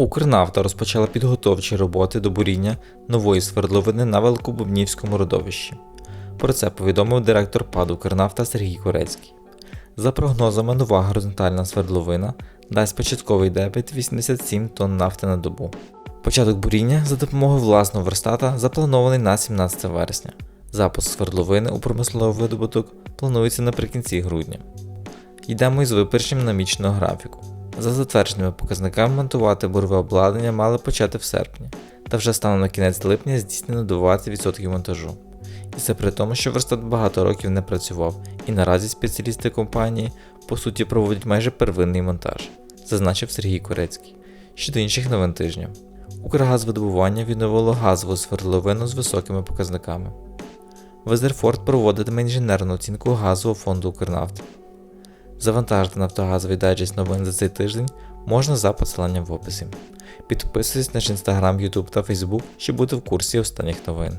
Укрнафта розпочала підготовчі роботи до буріння нової свердловини на Великобубнівському родовищі. Про це повідомив директор ПАД Укрнафта Сергій Корецький. За прогнозами, нова горизонтальна свердловина дасть початковий дебіт 87 тонн нафти на добу. Початок буріння за допомогою власного верстата запланований на 17 вересня. Запуск свердловини у промисловий видобуток планується наприкінці грудня. Йдемо із випередженням наміченого графіку. За затвердженими показниками монтувати бурове обладнання мали почати в серпні, та вже станом на кінець липня здійснено до 20% монтажу. І це при тому, що верстат багато років не працював, і наразі спеціалісти компанії по суті проводять майже первинний монтаж, зазначив Сергій Корецький. Щодо інших новин тижня. Укргазвидобування відновило газову свердловину з високими показниками. Везерфорд проводитиме інженерну оцінку газового фонду Укрнафти. Завантажити нафтогазовий дайджест новин за цей тиждень можна за посиланням в описі. Підписуйтесь на наш інстаграм, Ютуб та Фейсбук, щоб бути в курсі останніх новин.